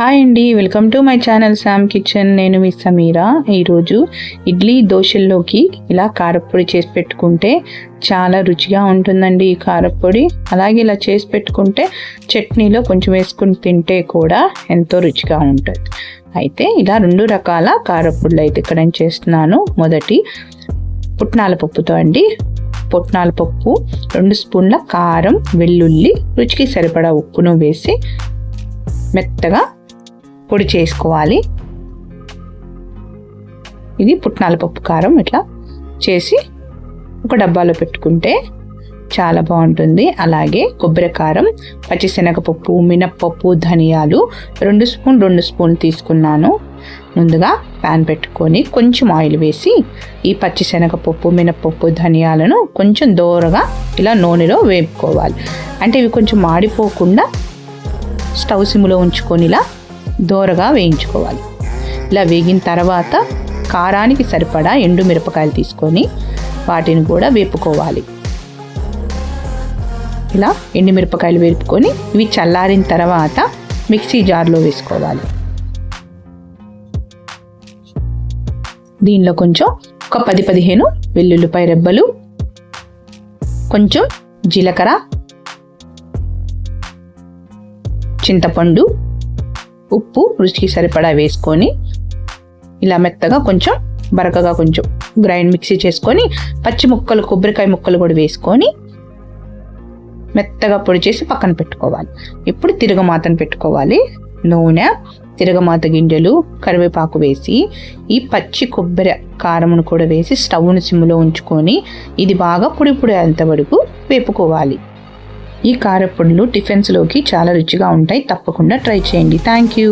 Hi అండి welcome to my channel Sam kitchen నేను మీ సమీరా ఈరోజు ఇడ్లీ దోశల్లోకి ఇలా కారపొడి చేసి పెట్టుకుంటే చాలా రుచిగా ఉంటుందండి ఈ కారపొడి. అలాగే ఇలా చేసి పెట్టుకుంటే చట్నీలో కొంచెం వేసుకుని తింటే కూడా ఎంతో రుచిగా ఉంటుంది. అయితే ఇలా రెండు రకాల కారపొడులు అయితే ఇక్కడ నేను చేస్తున్నాను. మొదటి పుట్నాల పప్పుతో అండి. పుట్నాల పప్పు రెండు స్పూన్ల కారం వెల్లుల్లి రుచికి సరిపడా ఉప్పును వేసి మెత్తగా పొడి చేసుకోవాలి. ఇది పుట్నాల పప్పు కారం ఇట్లా చేసి ఒక డబ్బాలో పెట్టుకుంటే చాలా బాగుంటుంది. అలాగే కొబ్బరి కారం పచ్చిశనగపప్పు మినప్పప్పు ధనియాలు రెండు స్పూన్ రెండు స్పూన్ తీసుకున్నాను. ముందుగా ప్యాన్ పెట్టుకొని కొంచెం ఆయిల్ వేసి ఈ పచ్చిశనగపప్పు మినప్పప్పు ధనియాలను కొంచెం దోరగా ఇలా నూనెలో వేపుకోవాలి. అంటే ఇవి కొంచెం మాడిపోకుండా స్టవ్ సిమ్లో ఉంచుకొని ఇలా దోరగా వేయించుకోవాలి. ఇలా వేగిన తర్వాత కారానికి సరిపడా ఎండు మిరపకాయలు తీసుకొని వాటిని కూడా వేపుకోవాలి. ఇలా ఎండు మిరపకాయలు వేపుకొని ఇవి చల్లారిన తర్వాత మిక్సీ జార్లో వేసుకోవాలి. దీనిలో కొంచెం ఒక పది పదిహేను వెల్లుల్లిపాయ రెబ్బలు కొంచెం జీలకర్ర చింతపండు ఉప్పు రుచికి సరిపడా వేసుకొని ఇలా మెత్తగా కొంచెం బరకగా కొంచెం గ్రైండ్ మిక్సీ చేసుకొని పచ్చి ముక్కలు కొబ్బరికాయ ముక్కలు కూడా వేసుకొని మెత్తగా పొడి చేసి పక్కన పెట్టుకోవాలి. ఇప్పుడు తిరగమాతను పెట్టుకోవాలి. నూనె తిరగమాత గింజలు కరివేపాకు వేసి ఈ పచ్చి కొబ్బరి కారమును కూడా వేసి స్టవ్ను సిమ్లో ఉంచుకొని ఇది బాగా పొడి పొడి వరకు వేపుకోవాలి. ఈ కారపొడులు టిఫిన్స్లోకి చాలా రుచిగా ఉంటాయి. తప్పకుండా ట్రై చేయండి. Thank you